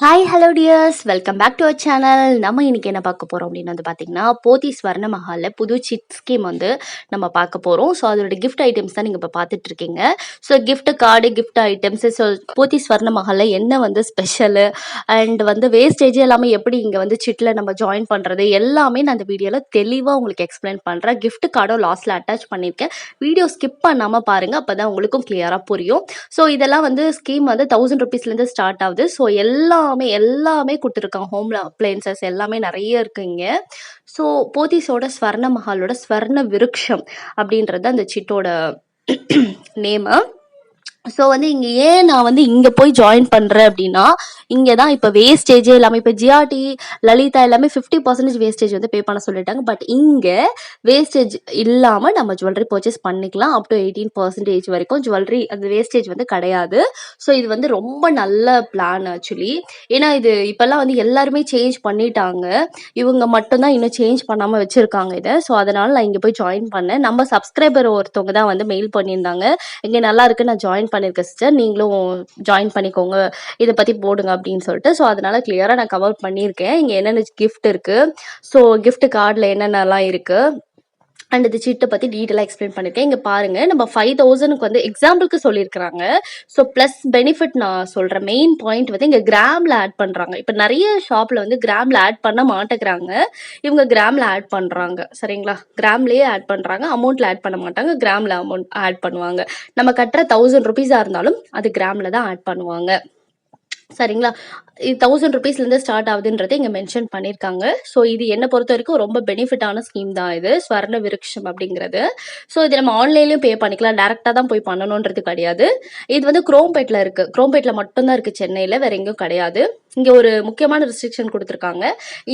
Hi hello dears welcome back to our channel நம்ம இன்னைக்கு என்ன பார்க்க போகிறோம் அப்படின்னு வந்து பார்த்தீங்கன்னா போத்தி ஸ்வர்ண மஹாலில் புது சிட் ஸ்கீம் வந்து நம்ம பார்க்க போகிறோம் ஸோ அதோட கிஃப்ட் ஐட்டம்ஸ் தான் நீங்கள் இப்போ பார்த்துட்டு இருக்கீங்க. So gift card gift items so Pothys Swarna மஹாலில் என்ன வந்து ஸ்பெஷலு அண்ட் வந்து வேஸ்டேஜ் எல்லாமே எப்படி இங்கே வந்து சிட்டில் நம்ம ஜாயின் பண்ணுறது எல்லாமே நான் அந்த வீடியோவில் தெளிவாக உங்களுக்கு எக்ஸ்பிளைன் பண்ணுறேன் கிஃப்ட் கார்டும் லாஸ்ட்டில் அட்டாச் பண்ணியிருக்கேன். வீடியோ ஸ்கிப் பண்ணாமல் பாருங்கள் அப்போ தான் உங்களுக்கும் கிளியராக புரியும். ஸோ இதெல்லாம் வந்து ஸ்கீம் வந்து தௌசண்ட் ருபீஸ்லேருந்து ஸ்டார்ட் ஆகுது. ஸோ எல்லா எல்லாமே எல்லாமே கொடுத்துருக்காங்க. ஹோம்ல அப்ளையன்சஸ் எல்லாமே நிறைய இருக்குங்க ஸோ போத்தீஸோட ஸ்வர்ண மஹாலோட ஸ்வர்ண விருக்ஷம் அப்படின்றது அந்த சிட்டோட நேமு ஸோ வந்து இங்கே ஏன் நான் வந்து இங்கே போய் ஜாயின் பண்ணுறேன் அப்படின்னா இங்கே தான் இப்போ வேஸ்டேஜே எல்லாமே இப்போ ஜிஆர்டி லலிதா எல்லாமே ஃபிஃப்டி பர்சன்டேஜ் வேஸ்டேஜ் வந்து பே பண்ண சொல்லிட்டாங்க. பட் இங்கே வேஸ்டேஜ் இல்லாமல் நம்ம ஜுவல்லரி பர்ச்சேஸ் பண்ணிக்கலாம். அப் டு எயிட்டீன் பர்சன்டேஜ் வரைக்கும் ஜுவல்லரி அந்த வேஸ்டேஜ் வந்து கிடையாது. ஸோ இது வந்து ரொம்ப நல்ல பிளான் ஆக்சுவலி ஏன்னா இது இப்போல்லாம் வந்து எல்லாருமே சேஞ்ச் பண்ணிட்டாங்க. இவங்க மட்டும்தான் இன்னும் சேஞ்ச் பண்ணாமல் வச்சுருக்காங்க இதை. ஸோ அதனால் நான் இங்கே போய் ஜாயின் பண்ணேன். நம்ம சப்ஸ்கிரைபர் ஒருத்தவங்க தான் வந்து மெயில் பண்ணியிருந்தாங்க. இங்கே நல்லா இருக்கு நான் ஜாயின் பண்ணியிருக்கேன் சிஸ்டர் நீங்களும் ஜாயின் பண்ணிக்கோங்க. இதை பற்றி போடுங்க அப்படின்னு சொல்லிட்டு. ஸோ அதனால கிளியராக நான் கவர் பண்ணியிருக்கேன். இங்கே என்னென்ன கிஃப்ட் இருக்குது ஸோ கிஃப்ட் கார்டில் என்னென்னலாம் இருக்குது அண்ட் இந்த சீட்டை பற்றி டீட்டெயிலாக எக்ஸ்பிளைன் பண்ணியிருக்கேன் இங்கே பாருங்கள் நம்ம ஃபைவ் தௌசண்ட்க்கு வந்து எக்ஸாம்பிளுக்கு சொல்லியிருக்கிறாங்க ஸோ ப்ளஸ் பெனிஃபிட் நான் சொல்கிறேன் மெயின் பாயிண்ட் வந்து இங்கே கிராமில் ஆட் பண்ணுறாங்க இப்போ நிறைய ஷாப்பில் வந்து கிராமில் ஆட் பண்ண மாட்டேங்கிறாங்க. இவங்க கிராமில் ஆட் பண்ணுறாங்க சரிங்களா? கிராம்லேயே ஆட் பண்ணுறாங்க அமௌண்ட்டில் ஆட் பண்ண மாட்டாங்க. கிராமில் அமௌண்ட் ஆட் பண்ணுவாங்க. நம்ம கட்டுற தௌசண்ட் ருபீஸாக இருந்தாலும் அது கிராமில் தான் ஆட் பண்ணுவாங்க. சரிங்களா? இது தௌசண்ட் ருபீஸ்லேருந்து ஸ்டார்ட் ஆகுதுன்றதை இங்கே மென்ஷன் பண்ணியிருக்காங்க ஸோ இது என்னை பொறுத்த வரைக்கும் ரொம்ப பெனிஃபிட்டான ஸ்கீம் தான் இது. ஸ்வர்ண விருட்சம் அப்படிங்கிறது. ஸோ இது நம்ம ஆன்லைன்லேயும் பே பண்ணிக்கலாம். டேரெக்டாக தான் போய் பண்ணணுன்றது கிடையாது. இது வந்து குரோம்பேட்டில் இருக்குது குரோம்பேட்டில் மட்டும்தான் இருக்குது சென்னையில். வேற எங்கேயும் கிடையாது. இங்கே ஒரு முக்கியமான ரெஸ்ட்ரிக்ஷன் கொடுத்துருக்காங்க.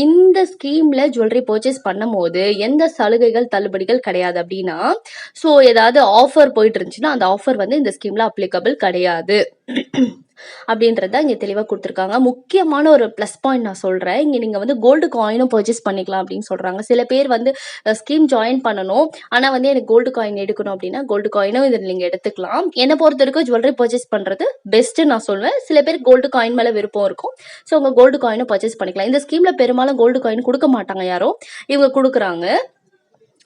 இந்த ஸ்கீமில் ஜுவல்லரி பர்ச்சேஸ் பண்ணும்போது எந்த சலுகைகள் தள்ளுபடிகள் கிடையாது அப்படின்னா ஸோ ஏதாவது ஆஃபர் போயிட்டு இருந்துச்சுன்னா அந்த ஆஃபர் வந்து இந்த ஸ்கீமில் அப்ளிகபிள் கிடையாது. அப்படின்றத இங்கே தெளிவாக கொடுத்துருக்காங்க. முக்கியமான ஒரு ப்ளஸ் பாயிண்ட் நான் சொல்கிறேன் இங்கே நீங்கள் வந்து கோல்டு காயினும் பர்ச்சேஸ் பண்ணிக்கலாம் அப்படின்னு சொல்கிறாங்க சில பேர் வந்து ஸ்கீம் ஜாயின் பண்ணணும். ஆனால் வந்து எனக்கு கோல்டு காயின் எடுக்கணும் அப்படின்னா கோல்டு காயினும் இதில் நீங்கள் எடுத்துக்கலாம். என்னை பொறுத்த வரைக்கும் ஜுவல்லரி பர்ச்சேஸ் பண்ணுறது பெஸ்ட்டு நான் சொல்லுவேன் சில பேர் கோல்டு காயின் மேலே விருப்பம் இருக்கும். ஸோ உங்கள் கோல்டு காயினும் பர்ச்சேஸ் பண்ணிக்கலாம். இந்த ஸ்கீமில் பெரும்பாலும் கோல்டு காயின் கொடுக்க மாட்டாங்க யாரும் இவங்க கொடுக்குறாங்க.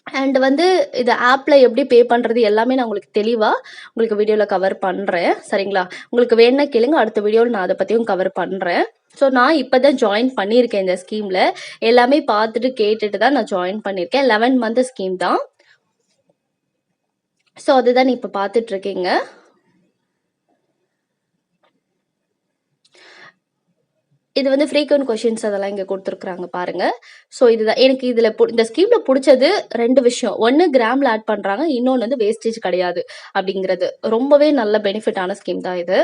அண்ட் வந்து இது ஆப்பில் எப்படி பே பண்ணுறது எல்லாமே நான் உங்களுக்கு தெளிவாக உங்களுக்கு வீடியோவில் கவர் பண்ணுறேன் சரிங்களா? உங்களுக்கு வேணுன்னா கேளுங்க. அடுத்த வீடியோவில் நான் அதை பற்றியும் கவர் பண்ணுறேன் ஸோ நான் இப்போ தான் ஜாயின் பண்ணியிருக்கேன் இந்த ஸ்கீமில் எல்லாமே பார்த்துட்டு கேட்டுட்டு தான் நான் ஜாயின் பண்ணியிருக்கேன். லெவன் மந்த் ஸ்கீம் தான். ஸோ அதுதான் இப்போ பார்த்துட்ருக்கீங்க இருக்கீங்க இது வந்து ஃப்ரீக்வெண்ட் கொஷின்ஸ் அதெல்லாம் இங்கே கொடுத்துருக்குறாங்க பாருங்க. ஸோ இதுதான். எனக்கு இதில் இந்த ஸ்கீமில் பிடிச்சது ரெண்டு விஷயம். ஒன்று கிராமில் ஆட் பண்ணுறாங்க இன்னொன்று வந்து வேஸ்டேஜ் கிடையாது அப்படிங்கிறது. ரொம்பவே நல்ல பெனிஃபிட்டான ஸ்கீம் தான் இது.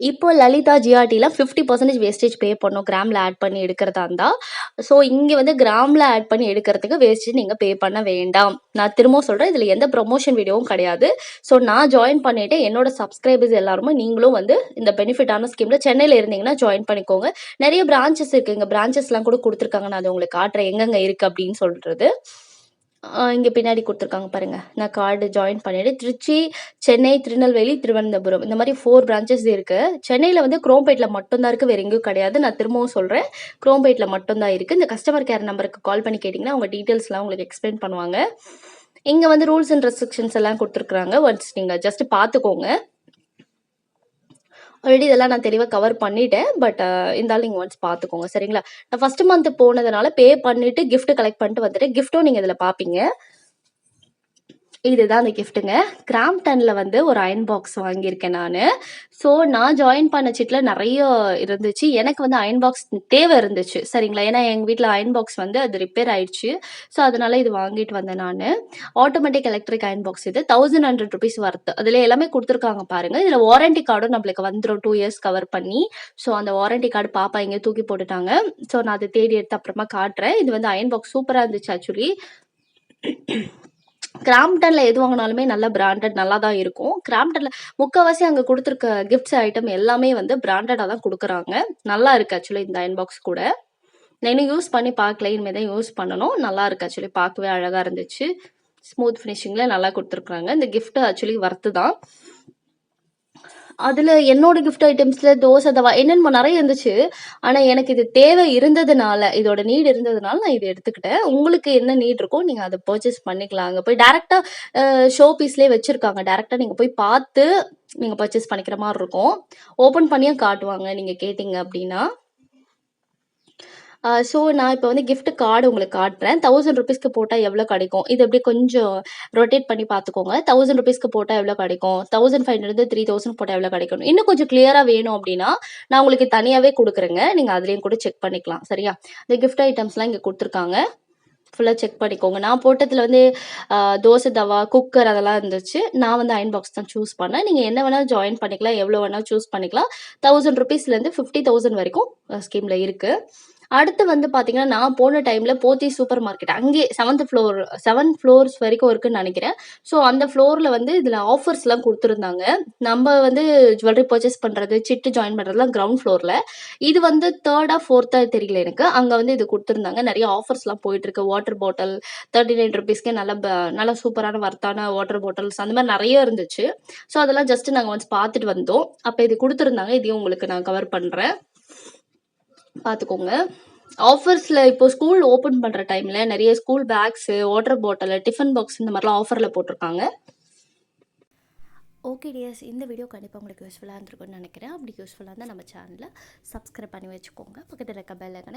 இப்போ லலிதா ஜிஆர்டியில் ஃபிஃப்டி பர்சன்டேஜ் வேஸ்டேஜ் பே பண்ணும். கிராமில் ஆட் பண்ணி எடுக்கிறதா இருந்தால் ஸோ இங்கே வந்து கிராமில் ஆட் பண்ணி எடுக்கிறதுக்கு வேஸ்டேஜ் நீங்கள் பே பண்ண வேண்டாம். நான் திரும்பவும் சொல்கிறேன் இதில் எந்த ப்ரொமோஷன் வீடியோவும் கிடையாது. ஸோ நான் ஜாயின் பண்ணிவிட்டு என்னோட சப்ஸ்கிரைபர்ஸ் எல்லாருமே நீங்களும் வந்து இந்த பெனிஃபிட்டான ஸ்கீமில் சென்னையில் இருந்தீங்கன்னா ஜாயின் பண்ணிக்கோங்க. நிறைய பிரான்ச்சஸ் இருக்குது இங்கே பிரான்ச்சஸ்லாம் கூட கொடுத்துருக்காங்க. நான் அது உங்களுக்கு காட்டுறேன். எங்கெங்கே இருக்குது அப்படின்னு சொல்கிறது இங்கே பின்னாடி கொடுத்துருக்காங்க பாருங்க. நான் கார்டு ஜாயின் பண்ணிவிடு திருச்சி சென்னை திருநெல்வேலி திருவனந்தபுரம். இந்த மாதிரி ஃபோர் பிரான்ச்சஸ் இருக்குது சென்னையில் வந்து குரோம்பேட்டில் மட்டும்தான் இருக்குது வேறு எங்கேயும் கிடையாது. நான் திரும்பவும் சொல்கிறேன் குரோம்பேட்டில் மட்டும்தான் இருக்குது இந்த கஸ்டமர் கேர் நம்பருக்கு கால் பண்ணி கேட்டிங்கன்னா அவங்க டீட்டெயில்ஸ்லாம் உங்களுக்கு எக்ஸ்பிளைன் பண்ணுவாங்க. இங்கே வந்து ரூல்ஸ் அண்ட் ரெஸ்ட்ரிக்ஷன்ஸ் எல்லாம் கொடுத்துருக்குறாங்க. ஒன்ஸ் நீங்கள் ஜஸ்ட் பார்த்துக்கோங்க. ஆல்ரெடி இதெல்லாம் நான் தெளிவாக கவர் பண்ணிட்டேன். பட் இருந்தாலும் நீங்கள் ஒன்ஸ் பார்த்துக்கோங்க சரிங்களா? நான் ஃபர்ஸ்ட் மந்த் போனதுனால பே பண்ணிட்டு கிஃப்ட் கலெக்ட் பண்ணிட்டு வந்துட்டேன். கிஃப்ட்டும் நீங்கள் இதில் பார்ப்பீங்க இதுதான் அந்த கிஃப்ட்டுங்க கிராம்டனில் வந்து ஒரு அயன் பாக்ஸ் வாங்கியிருக்கேன் நான். ஸோ நான் ஜாயின் பண்ண சீட்டில் நிறைய இருந்துச்சு. எனக்கு வந்து அயன் பாக்ஸ் தேவை இருந்துச்சு. சரிங்களா? ஏன்னா எங்கள் வீட்டில் அயன் பாக்ஸ் வந்து அது ரிப்பேர் ஆயிடுச்சு. ஸோ அதனால் இது வாங்கிட்டு வந்தேன் நான். ஆட்டோமேட்டிக் எலக்ட்ரிக் அயன் பாக்ஸ் இது. தௌசண்ட் ஹண்ட்ரட் ருபீஸ் வரத்து அதில் எல்லாமே கொடுத்துருக்காங்க பாருங்கள் இதில் வாரண்டி கார்டும் நம்மளுக்கு வந்துடும் டூ இயர்ஸ் கவர் பண்ணி. ஸோ அந்த வாரண்டி கார்டு பாப்பா இங்கே தூக்கி போட்டுட்டாங்க. ஸோ நான் அதை தேடி எடுத்து அப்புறமா காட்டுறேன். இது வந்து அயன் பாக்ஸ் சூப்பராக இருந்துச்சு ஆக்சுவலி கிராம்டனில் எது வாங்கினாலுமே நல்ல பிராண்டட் நல்லா தான் இருக்கும். கிராம்டனில் முக்கால்வாசி அங்கே கொடுத்துருக்க கிஃப்ட்ஸ் ஐட்டம் எல்லாமே வந்து பிராண்டடாக தான் கொடுக்குறாங்க. நல்லா இருக்கு ஆக்சுவலி இந்த அயன் பாக்ஸ் கூட. நான் இன்னும் யூஸ் பண்ணி பார்க்கல. இனிமேல் தான் யூஸ் பண்ணணும். நல்லா இருக்கு ஆக்சுவலி பார்க்கவே அழகாக இருந்துச்சு. ஸ்மூத் ஃபினிஷிங்கில் நல்லா கொடுத்துருக்குறாங்க. இந்த கிஃப்ட் ஆக்சுவலி ஒர்த்து தான். அதில் என்னோட கிஃப்ட் ஐட்டம்ஸில் தோசை தவா என்னென்ன நிறைய இருந்துச்சு. ஆனால் எனக்கு இது தேவை இருந்ததுனால இதோட நீட் இருந்ததுனால நான் இதை எடுத்துக்கிட்டேன். உங்களுக்கு என்ன நீட் இருக்கோ நீங்கள் அதை பர்ச்சேஸ் பண்ணிக்கலாம். அங்கே போய் டேரெக்டாக ஷோ பீஸ்லேயே வச்சுருக்காங்க. டேரெக்டாக நீங்கள் போய் பார்த்து நீங்கள் பர்ச்சேஸ் பண்ணிக்கிற மாதிரி இருக்கும். ஓப்பன் பண்ணியும் காட்டுவாங்க நீங்கள் கேட்டிங்க அப்படின்னா. ஸோ நான் இப்போ வந்து கிஃப்ட் கார்டு உங்களுக்கு காட்டுறேன். தௌசண்ட் ருபீஸ்க்கு போட்டால் எவ்வளோ கிடைக்கும்? இது அப்படியே கொஞ்சம் ரொட்டேட் பண்ணி பார்த்துக்கோங்க. தௌசண்ட் ருபீஸ்க்கு போட்டால் எவ்வளோ கிடைக்கும்? Thousand five hundred three thousand போட்டால் எவ்வளோ கிடைக்கும் இன்னும் கொஞ்சம் கிளியராக வேணும் அப்படின்னா நான் உங்களுக்கு தனியாகவே கொடுக்குறேங்க. நீங்கள் அதுலேயும் கூட செக் பண்ணிக்கலாம். சரியா? இந்த கிஃப்ட் ஐட்டம்ஸ்லாம் இங்கே கொடுத்துருக்காங்க. ஃபுல்லாக செக் பண்ணிக்கோங்க. நான் போட்டதில் வந்து தோசை தவா குக்கர் அதெல்லாம் இருந்துச்சு. நான் வந்து அயன் பாக்ஸ் தான் சூஸ் பண்ணேன். நீங்கள் என்ன வேணாலும் ஜாயின் பண்ணிக்கலாம். எவ்வளோ வேணாலும் சூஸ் பண்ணிக்கலாம். தௌசண்ட் ருபீஸ்லேருந்து ஃபிஃப்டி தௌசண்ட் வரைக்கும் ஸ்கீமில் இருக்குது அடுத்து வந்து பார்த்தீங்கன்னா நான் போன டைமில் போத்தி சூப்பர் மார்க்கெட். அங்கேயே செவன்த் ஃப்ளோர் செவன் ஃப்ளோர்ஸ் வரைக்கும் இருக்குன்னு நினைக்கிறேன். ஸோ அந்த ஃப்ளோரில் வந்து இதில் ஆஃபர்ஸ்லாம் கொடுத்துருந்தாங்க. நம்ம வந்து ஜுவல்லரி பர்ச்சேஸ் பண்ணுறது சிட்டு ஜாயின் பண்ணுறதுலாம் கிரவுண்ட் ஃப்ளோரில் இது வந்து தேர்டா ஃபோர்த்தா தெரியல எனக்கு. அங்கே வந்து இது கொடுத்துருந்தாங்க. நிறைய ஆஃபர்ஸ்லாம் போயிட்டு இருக்கு. வாட்டர் பாட்டில் தேர்ட்டி நைன் ருபீஸ்க்கே நல்ல ப- நல்ல சூப்பரான வர்த்தான வாட்டர் பாட்டில்ஸ் அந்த மாதிரி நிறைய இருந்துச்சு. ஸோ அதெல்லாம் ஜஸ்ட் நாங்கள் வந்து பார்த்துட்டு வந்தோம். அப்போ இது கொடுத்துருந்தாங்க. இதையும் உங்களுக்கு நான் கவர் பண்ணுறேன் பார்த்துக்கோங்க ஆஃபர்ஸில் இப்போ ஸ்கூல் ஓப்பன் பண்ணுற டைமில் நிறைய school bags water bottle tiffin box இந்த மாதிரிலாம் ஆஃபரில் போட்டிருக்காங்க. ஓகே டியர்ஸ் இந்த வீடியோ கண்டிப்பாக உங்களுக்கு யூஸ்ஃபுல்லாக இருந்திருக்கும்னு நினைக்கிறேன். அப்படி யூஸ்ஃபுல்லாக இருந்தால் நம்ம சேனலில் சப்ஸ்கிரைப் பண்ணி வச்சுக்கோங்க. பக்கத்தில் இருக்க பெல் ஐக்கனை